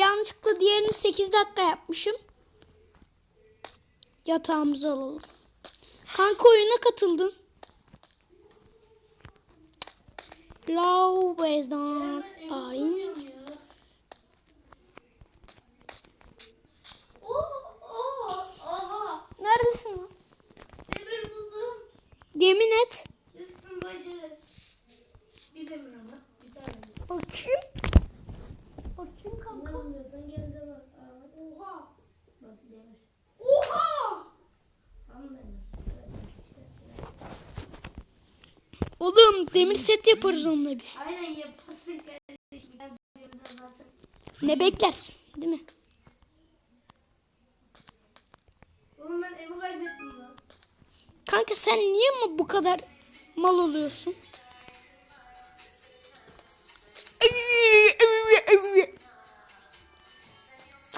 Yanlışlıkla diğerini 8 dakika yapmışım. Yatağımızı alalım. Kanka oyuna katıldın. Love is not dying. Oh, oh, oha. Neredesin lan? Demir buldum. Yemin et. Üstün başarı. Bir demir ama. Bir tane. Bakayım. Bakayım kanka. Sen gel de bak. Aa, Oha. Bak demir. Oha! Tam demir. Oğlum demir set yaparız onunla biz. Aynen yapasın. Ne beklersin değil mi? Oğlum ben evi kaybettim lan. Kanka sen niye mi bu kadar mal oluyorsun?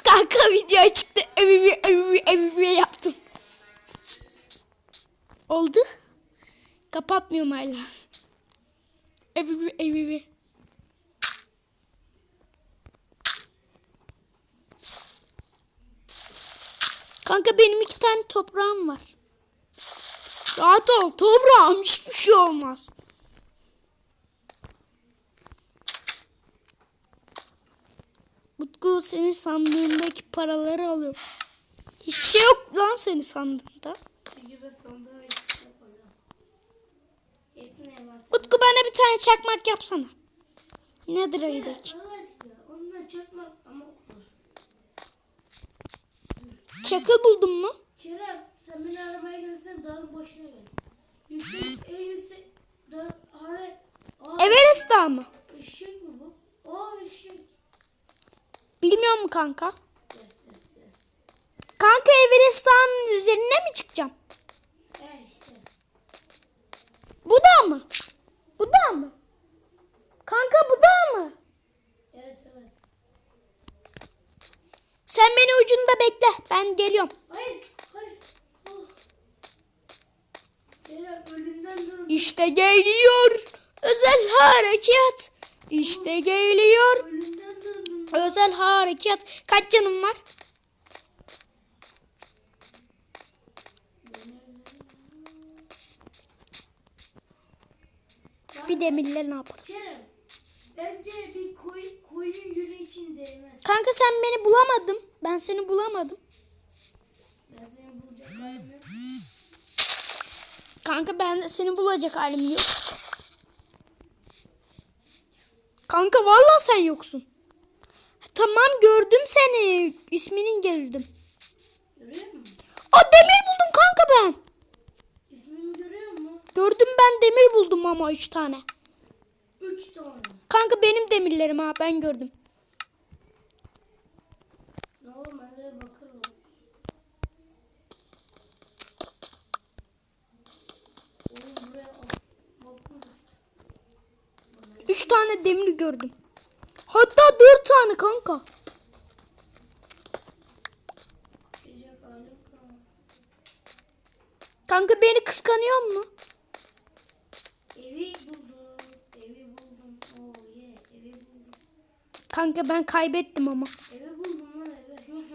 Kanka video çıktı. yaptım. Oldu. Kapatmıyorum hala. Kanka benim iki tane toprağım var. Rahat ol toprağım hiçbir şey olmaz. Utku senin sandığındaki paraları alıyorum. Hiçbir şey yok lan senin sandığında. Utku bana bir tane çakmak yapsana. Nedir çakmak ama olur. Çakıl buldun mu? Kerem sen beni aramaya gelirsen dağın başına gel. Yüksek, en yüksek dağ, hani, Everest Dağı mı? eşek mi bu? Aa eşek. Bilmiyor mu kanka? Kanka Everest Dağı'nın üzerine mi çıkacağım? E işte. Dağ mı? Bu dağ mı? Kanka bu dağ mı? Evet evet. Sen beni ucunda bekle. Ben geliyorum. Hayır hayır. Oh. Dön. İşte geliyor özel harekat. İşte geliyor özel harekat. Kaç canım var? Bir demirle ne yaparız? Kerem bence bir koy, koyun yünü için değmez. Kanka sen beni bulamadın. Ben seni bulamadım. Ben seni bulacak halim yok. Kanka ben seni bulacak halim yok. Kanka vallahi sen yoksun. Tamam gördüm seni. İsminin geldim. Görüyor musun? Aa demir buldum kanka ben. Gördüm ben demir buldum ama üç tane. Üç tane. Kanka benim demirlerim ha ben gördüm. Ne oğlum ben. Üç tane demir gördüm. Hatta dört tane kanka. Kalmadı. Kanka beni kıskanıyor mu? Evi buldum. Evi buldum. Oh yeah. Evi buldum. Kanka ben kaybettim ama. Buldum lan.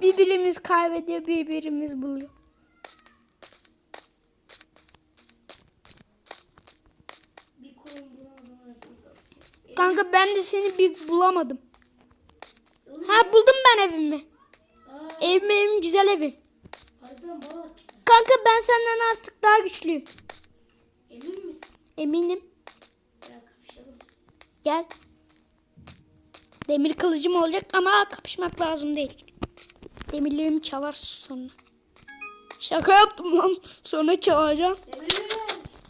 Birbirimiz kaybediyor birbirimiz buluyor. Kanka ben de seni bir bulamadım. Ha buldum ben evimi. Evim evim güzel evim. Kanka ben senden artık daha güçlüyüm. Emin misin? Eminim. Kapışalım. Gel. Demir kılıcım olacak ama kapışmak lazım değil. Demirlerimi çalarsın sonra. Şaka yaptım lan. Sonra çalacağım.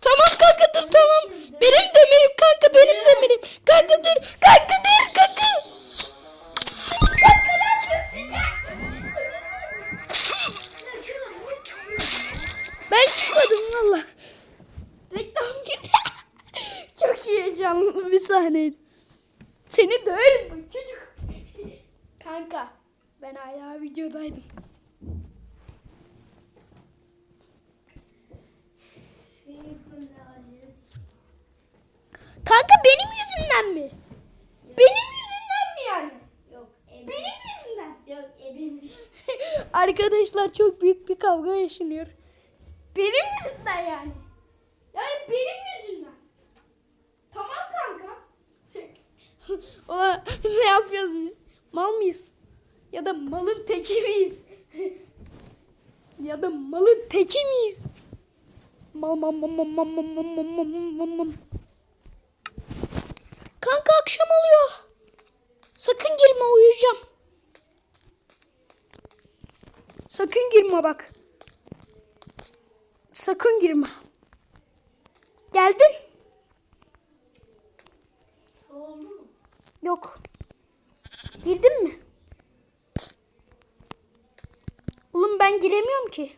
Tamam kanka dur tamam. Benim demirim kanka benim demirim. Kanka dur. Kanka dur kanka. Ben çıkmadım valla. Reklam girdi. Çok iyi heyecanlı bir sahneydi. Seni döverim bak çocuk. Kanka ben hala videodaydım. Kanka benim yüzümden mi? Yok. Benim yüzümden mi yani? Yok. Ebenin. Benim yüzümden. Yok ebenin. Arkadaşlar çok büyük bir kavga yaşanıyor. Benim yüzümden yani. Yani benim Ola ne yapıyoruz biz? Mal mıyız? Ya da malın teki miyiz? ya da malın teki miyiz? Mal mal mal mal mal mal mal mal mal mal mal. Kanka akşam oluyor. Sakın girme uyuyacağım. Sakın girme bak. Sakın girme. Geldin? Oldu mu? Yok. Girdin mi? Oğlum ben giremiyorum ki.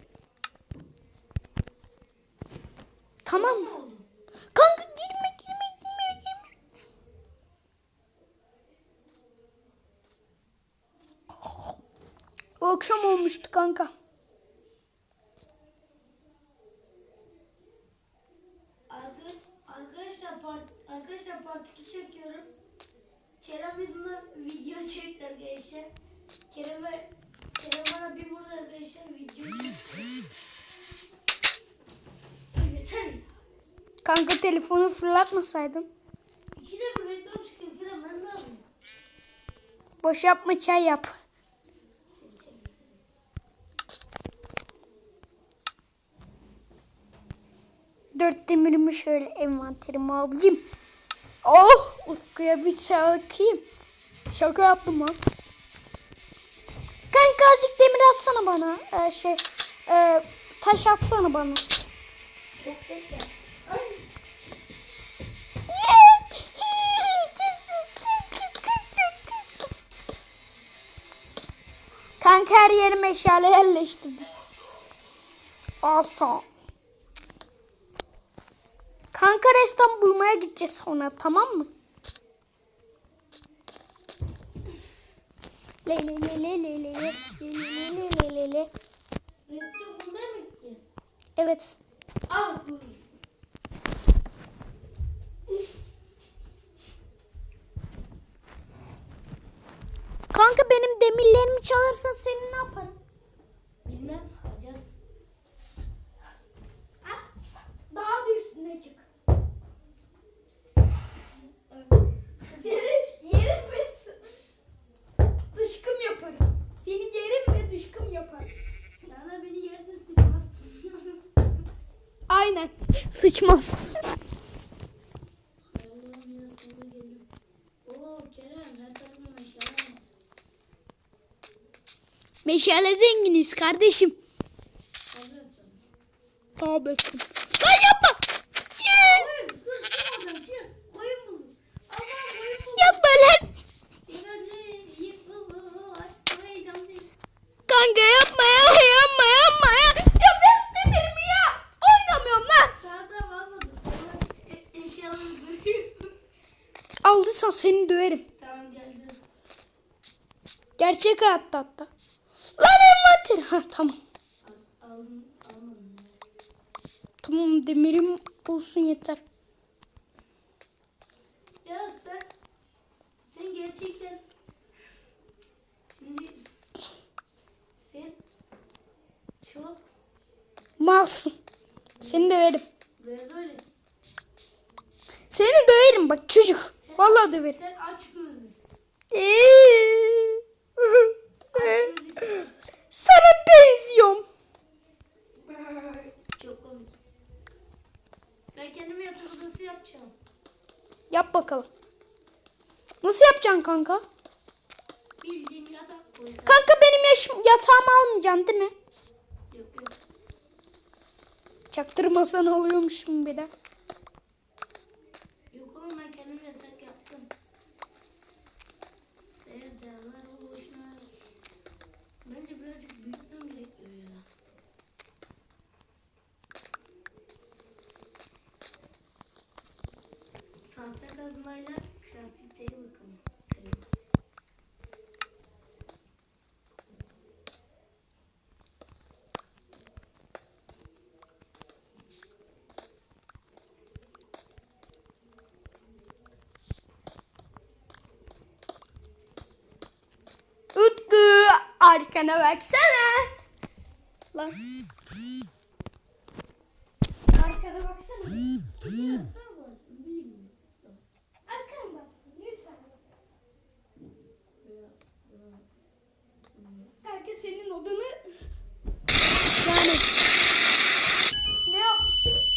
Tamam. Oldu? Kanka girme girme girme girme. O akşam olmuştu kanka. Arka- Arkadaşlar part, arkadaşlar part 2 çekiyorum. Kerem yüzünden video çekti arkadaşlar. Kerem'e Kerem bana bir burada arkadaşlar video çekti. Yeter ya. Kanka telefonu fırlatmasaydın. İkide bir reklam çıkıyor Kerem ben ne yapayım? Boş yapma çay yap. Dört demirimi şöyle envanterime alayım. Oh! Utku'ya bir çakayım. Şaka yaptım lan. Kanka azıcık demir atsana bana. Ee, şey, e, taş atsana bana. Çok beklersin. Kanka her yeri meşale yerleştirdim. Asa. Kanka reston bulmaya gideceğiz sonra tamam mı? Le le le le le le le le le le le le. Restoran bulmaya mı gideceğiz? Evet. Ah burası. Kanka benim demirlerimi çalarsan seni ne yaparım? Bilmem. Alacağız. Daha da üstüne çık. Seni yerim ve dışkım yaparım. Seni yerim ve dışkım yaparım. Yana beni yersin sıkmazsın. Aynen. Sıçmam. Oo Kerem her tarafına meşale var. Meşale zenginiz kardeşim. Abi öptüm. Lan yapma. yapma lan. Kanka yapma ya. Yapma yapma ya. Ya ben demirim ya. Oynamıyorum lan. Aldıysan seni döverim. Gerçek hayatta hatta. Lan envanter. Ha tamam. Al. Tamam demirim olsun yeter. Ya sen sen gerçekten şimdi sen çok Malsın. Seni döverim. Seni döverim bak çocuk. Vallahi döverim. Sen aç gözlüsün. Aç kanka? Bildiğim yatak koyacağım. Kanka benim yaşım yatağımı almayacaksın değil mi? Yok yok. Çaktırmasan alıyormuşum bir de. Yok oğlum ben kendim yatak yaptım. Sevdalar boşuna. Bence birazcık büyütmem gerekiyor ya. Tahta kazmayla crafting table bakalım. Arkana baksana. Lan. Arkana baksana. Ya sen varsın bilmiyorum. Arkana bak. Lütfen. Kanka senin odanı yani ne yapmışsın?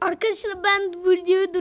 Arkadaşlar ben bu videoyu